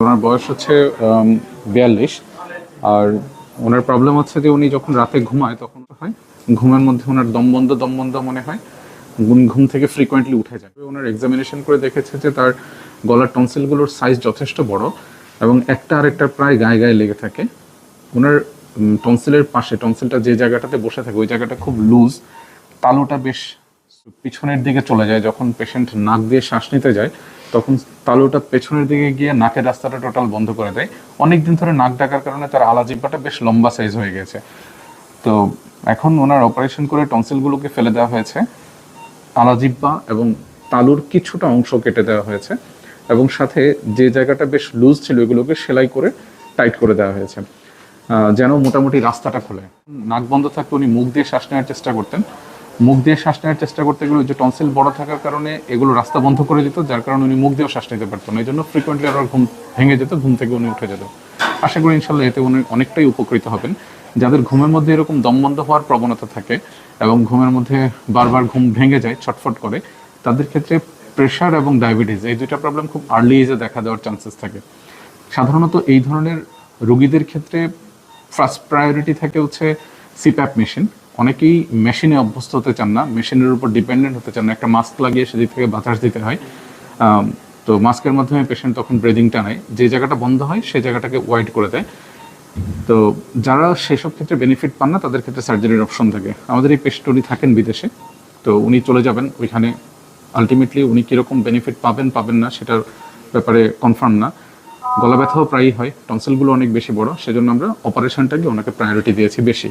ওনার বয়স হচ্ছে বিয়াল্লিশ। আর ওনার প্রবলেম হচ্ছে যে উনি যখন রাতে ঘুমায়, তখন হয়, ঘুমের মধ্যে ওনার দমবন্ধ দমবন্ধ মনে হয় ঘুম ঘুম থেকে ফ্রিকোয়েন্টলি উঠে যায়। ওনার এক্সামিনেশন করে দেখেছে যে তার গলার টনসিলগুলোর সাইজ যথেষ্ট বড় এবং একটা আরেকটা প্রায় গায়ে গায়ে লেগে থাকে। ওনার টনসিলের পাশে টনসিলটা যে জায়গাটাতে বসে থাকে, ওই জায়গাটা খুব লুজ তালুটা বেশ পিছনের দিকে চলে যায়, যখন পেশেন্ট নাক দিয়ে শ্বাস নিতে যায়, তখন তালুটা পেছনের দিকে গিয়ে নাকের রাস্তাটা টোটাল বন্ধ করে দেয়। অনেক দিন ধরে নাক ডাকার কারণে তার আলাজিব্বাটা বেশ লম্বা সাইজ হয়ে গেছে। তো এখন ওনার অপারেশন করে টনসিলগুলোকে ফেলে দেওয়া হয়েছে। আলাজিব্বা এবং তালুর কিছুটা অংশ কেটে দেওয়া হয়েছে এবং সাথে যে জায়গাটা বেশ লুজ ছিল এগুলোকে সেলাই করে টাইট করে দেওয়া হয়েছে। যেন মোটামুটি রাস্তাটা খোলে। নাক বন্ধ থাকতে উনি মুখ দিয়ে শ্বাস নেওয়ার চেষ্টা করতেন। মুখ দিয়ে শ্বাস নেওয়ার চেষ্টা করতে গেলে যে টনসিল বড় থাকার কারণে এগুলো রাস্তা বন্ধ করে দিত, যার কারণে উনি মুখ দিয়েও শ্বাস নিতে পারতেন না। এই জন্য ফ্রিকোয়েন্টলি আবার ঘুম ভেঙে যেত, ঘুম থেকে উনি উঠে যেত। আশা করি ইনশাল্লাহ এতে উনি অনেকটাই উপকৃত হবেন। যাদের ঘুমের মধ্যে এরকম দম বন্ধ হওয়ার প্রবণতা থাকে এবং ঘুমের মধ্যে বারবার ঘুম ভেঙে যায়, ছটফট করে, তাদের ক্ষেত্রে প্রেশার এবং ডায়াবেটিস এই দুইটা প্রবলেম খুব আর্লি এজে দেখা দেওয়ার চান্সেস থাকে। সাধারণত এই ধরনের রোগীদের ক্ষেত্রে ফার্স্ট প্রায়োরিটি থাকে হচ্ছে সিপ্যাপ মেশিন অনেকেই মেশিনে অভ্যস্ত হতে চান না, মেশিনের উপর ডিপেন্ডেন্ট হতে চান না। একটা মাস্ক লাগিয়ে সেদিক থেকে বাতাস দিতে হয়। তো মাস্কের মাধ্যমে পেশেন্ট তখন ব্রিদিংটা নেয়। যে জায়গাটা বন্ধ হয় সেই জায়গাটাকে ওয়াইড করে দেয়। তো যারা সেসব ক্ষেত্রে বেনিফিট পান না, তাদের ক্ষেত্রে সার্জারির অপশন থাকে। আমাদের এই পেশেন্ট উনি থাকেন বিদেশে। তো উনি চলে যাবেন। ওইখানে আলটিমেটলি উনি কীরকম বেনিফিট পাবেন পাবেন না, সেটার ব্যাপারে কনফার্ম না। গলা ব্যথাও প্রায়ই হয়। টনসেলগুলো অনেক বেশি বড়। সেজন্য আমরা অপারেশনটাকে ওনাকে প্রায়োরিটি দিয়েছি বেশি।